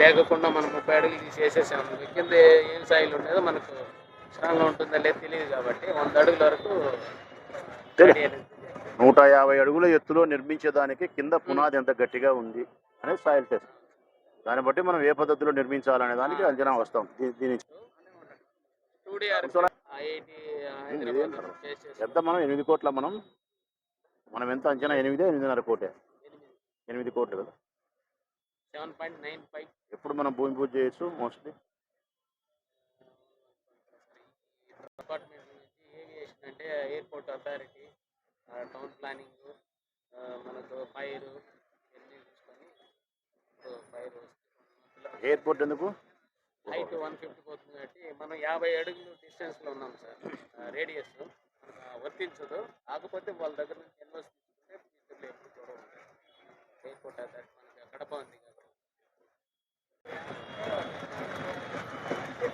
లేకుండా మనం ముప్పై అడుగులు తీసి వేసేసాము కింద ఏం సాయిల్ ఉండేదో మనకు స్ట్రాంగ్గా ఉంటుందో లేదు తెలియదు కాబట్టి వంద అడుగుల వరకు అనేది నూట యాభై అడుగుల ఎత్తులో నిర్మించేదానికి కింద పునాది ఎంత గట్టిగా ఉంది అనేది సాయిల్ టెస్ట్ దాన్ని బట్టి మనం ఏ పద్ధతిలో నిర్మించాలనే దానికి అంచనా వస్తాం. దీని ఎంత మనం? ఎనిమిది కోట్ల మనం? మనం ఎంత అంచనా? ఎనిమిదే ఎనిమిదిన్నర కోటే. ఎనిమిది కోట్లు కదా? Seven point nine five. ఎప్పుడు మనం భూమి పూజ చేయొచ్చు మోస్ట్లీ? డిపార్ట్మెంట్ నుంచి ఏవియేషన్ అంటే ఎయిర్పోర్ట్ అథారిటీ టౌన్ ప్లానింగ్ మనకు ఫైర్ ఇవన్నీ చూసుకొని ఫైర్ ఎయిర్పోర్ట్ ఎందుకు? హైట్ వన్ ఫిఫ్టీ పోతుంది కాబట్టి మనం యాభై అడుగులు డిస్టెన్స్లో ఉన్నాం సార్ రేడియస్. వర్తించదు. కాకపోతే వాళ్ళ దగ్గర నుంచి తీసుకుంటే ఫ్యూచర్లో ఉంటుంది. ఎయిర్పోర్ట్ అథారిటీ మనకి కడప ఉంది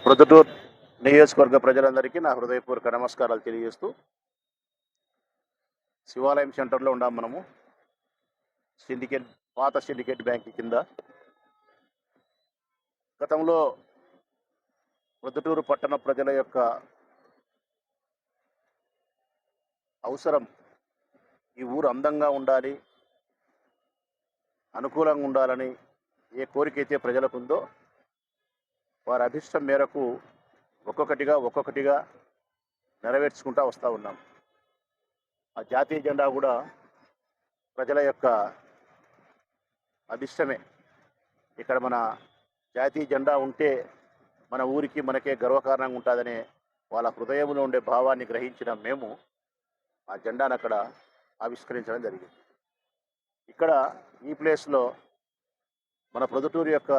ప్రొద్దుటూరు నియోజకవర్గ ప్రజలందరికీ నా హృదయపూర్వక నమస్కారాలు తెలియజేస్తూ శివాలయం సెంటర్లో ఉన్నాం మనము. సిండికేట్ పాత సిండికేట్ బ్యాంక్ కింద. గతంలో ప్రొద్దుటూరు పట్టణ ప్రజల యొక్క అవసరం ఈ ఊరు అందంగా ఉండాలి అనుకూలంగా ఉండాలని ఏ కోరిక అయితే ప్రజలకు ఉందో వారి అభిష్టం మేరకు ఒక్కొక్కటిగా ఒక్కొక్కటిగా నెరవేర్చుకుంటూ వస్తూ ఉన్నాం. ఆ జాతీయ జెండా కూడా ప్రజల యొక్క అభిష్టమే ఇక్కడ మన జాతీయ జెండా ఉంటే మన ఊరికి మనకే గర్వకారణంగా ఉంటుందనే వాళ్ళ హృదయంలో ఉండే భావాన్ని గ్రహించిన మేము ఆ జెండాను అక్కడ ఆవిష్కరించడం జరిగింది. ఇక్కడ ఈ ప్లేస్లో మన ప్రొద్దుటూరు యొక్క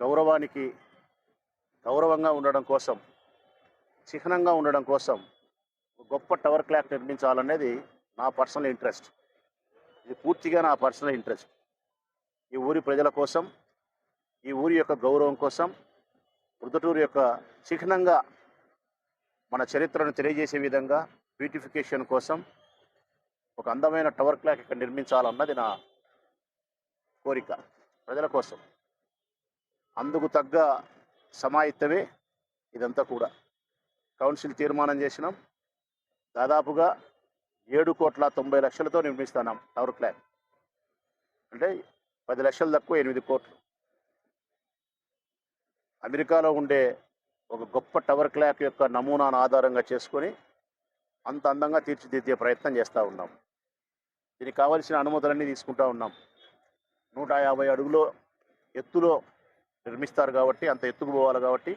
గౌరవానికి గౌరవంగా ఉండడం కోసం చిహ్నంగా ఉండడం కోసం ఒక గొప్ప టవర్ క్లాక్ నిర్మించాలనేది నా పర్సనల్ ఇంట్రెస్ట్. ఇది పూర్తిగా నా పర్సనల్ ఇంట్రెస్ట్. ఈ ఊరి ప్రజల కోసం ఈ ఊరి యొక్క గౌరవం కోసం మృదుటూరు యొక్క చిహ్నంగా మన చరిత్రను తెలియజేసే విధంగా బ్యూటిఫికేషన్ కోసం ఒక అందమైన టవర్ క్లాక్ ఇక్కడ నిర్మించాలన్నది నా కోరిక. ప్రజల కోసం. అందుకు తగ్గ సమాయత్తమే ఇదంతా కూడా. కౌన్సిల్ తీర్మానం చేసినాం. దాదాపుగా ఏడు కోట్ల తొంభై లక్షలతో నిర్మిస్తున్నాం టవర్ క్లాక్ అంటే పది లక్షలు తక్కువ ఎనిమిది కోట్లు. అమెరికాలో ఉండే ఒక గొప్ప టవర్ క్లాక్ యొక్క నమూనాను ఆధారంగా చేసుకొని అంత అందంగా తీర్చిదిద్దే ప్రయత్నం చేస్తూ ఉన్నాం. దీనికి కావలసిన అనుమతులన్నీ తీసుకుంటా ఉన్నాం. నూట యాభై అడుగులో ఎత్తులో నిర్మిస్తారు కాబట్టి అంత ఎత్తుకు పోవాలి కాబట్టి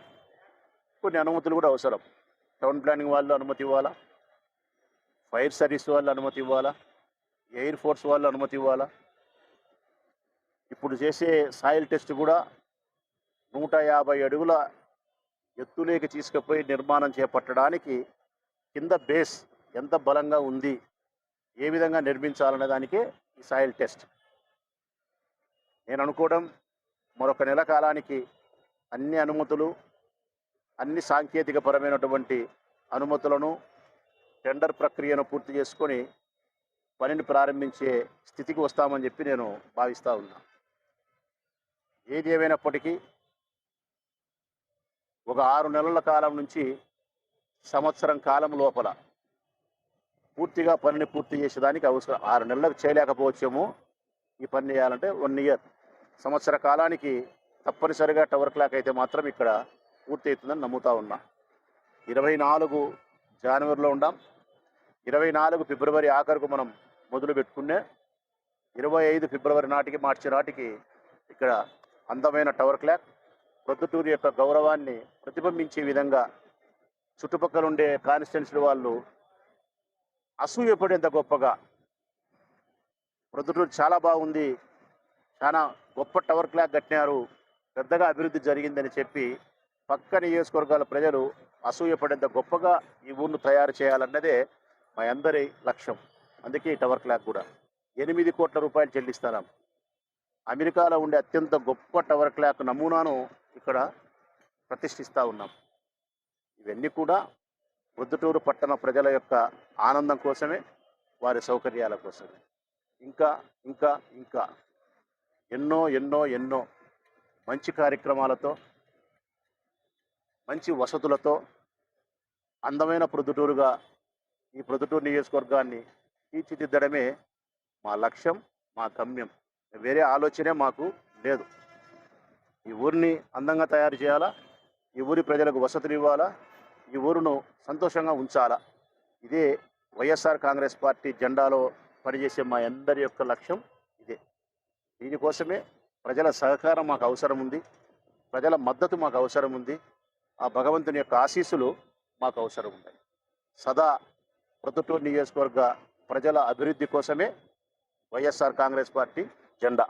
కొన్ని అనుమతులు కూడా అవసరం. టౌన్ ప్లానింగ్ వాళ్ళు అనుమతి ఇవ్వాలా? ఫైర్ సర్వీస్ వాళ్ళు అనుమతి ఇవ్వాలా? ఎయిర్ ఫోర్స్ వాళ్ళు అనుమతి ఇవ్వాలా? ఇప్పుడు చేసే సాయిల్ టెస్ట్ కూడా నూట యాభై అడుగుల ఎత్తులేకి తీసుకుపోయి నిర్మాణం చేపట్టడానికి కింద బేస్ ఎంత బలంగా ఉంది ఏ విధంగా నిర్మించాలనే దానికే ఈ సాయిల్ టెస్ట్. నేను అనుకోవడం మరొక నెల కాలానికి అన్ని అనుమతులు అన్ని సాంకేతికపరమైనటువంటి అనుమతులను టెండర్ ప్రక్రియను పూర్తి చేసుకొని పనిని ప్రారంభించే స్థితికి వస్తామని చెప్పి నేను భావిస్తూ ఉన్నా. ఏది ఏమైనప్పటికీ ఒక ఆరు నెలల కాలం నుంచి సంవత్సరం కాలం లోపల పూర్తిగా పనిని పూర్తి చేసేదానికి అవసరం. ఆరు నెలలకు చేయలేకపోవచ్చేమో ఈ పని చేయాలంటే వన్ ఇయర్. సంవత్సర కాలానికి తప్పనిసరిగా టవర్ క్లాక్ అయితే మాత్రం ఇక్కడ పూర్తి అవుతుందని నమ్ముతా ఉన్నా. ఇరవై నాలుగు జనవరిలో ఉండాం. ఇరవై నాలుగు ఫిబ్రవరి ఆఖరుకు మనం మొదలు పెట్టుకునే ఇరవై ఐదు ఫిబ్రవరి నాటికి మార్చి నాటికి ఇక్కడ అందమైన టవర్ క్లాక్ ప్రొద్దుటూరు యొక్క గౌరవాన్ని ప్రతిబింబించే విధంగా చుట్టుపక్కల ఉండే కాన్స్టిట్యున్సీ వాళ్ళు అసూయపడేంత గొప్పగా ప్రొద్దుటూరు చాలా బాగుంది. చాలా గొప్ప టవర్ క్లాక్ కట్టినారు. పెద్దగా అభివృద్ధి జరిగిందని చెప్పి పక్క నియోజకవర్గాల ప్రజలు అసూయపడేంత గొప్పగా ఈ ఊరును తయారు చేయాలన్నదే మా అందరి లక్ష్యం. అందుకే ఈ టవర్ క్లాక్ కూడా. ఎనిమిది కోట్ల రూపాయలు చెల్లిస్తున్నాం. అమెరికాలో ఉండే అత్యంత గొప్ప టవర్ క్లాక్ నమూనాను ఇక్కడ ప్రతిష్ఠిస్తూ ఉన్నాం. ఇవన్నీ కూడా ప్రొద్దుటూరు పట్టణ ప్రజల యొక్క ఆనందం కోసమే వారి సౌకర్యాల కోసమే. ఇంకా ఇంకా ఇంకా. ఎన్నో ఎన్నో ఎన్నో మంచి కార్యక్రమాలతో మంచి వసతులతో అందమైన ప్రొద్దుటూరుగా ఈ ప్రొద్దుటూరు నియోజకవర్గాన్ని తీర్చిదిద్దడమే మా లక్ష్యం మా గమ్యం. వేరే ఆలోచనే మాకు లేదు. ఈ ఊరిని అందంగా తయారు చేయాలా? ఈ ఊరి ప్రజలకు వసతులు ఇవ్వాలా? ఈ ఊరును సంతోషంగా ఉంచాలా? ఇదే వైఎస్ఆర్ కాంగ్రెస్ పార్టీ జెండాలో పనిచేసే మా అందరి యొక్క లక్ష్యం. దీనికోసమే ప్రజల సహకారం మాకు అవసరం ఉంది. ప్రజల మద్దతు మాకు అవసరం ఉంది. ఆ భగవంతుని యొక్క ఆశీస్సులు మాకు అవసరం ఉన్నాయి. సదా ప్రొద్దుటూరు నియోజకవర్గ ప్రజల అభివృద్ధి కోసమే వైఎస్ఆర్ కాంగ్రెస్ పార్టీ జెండా.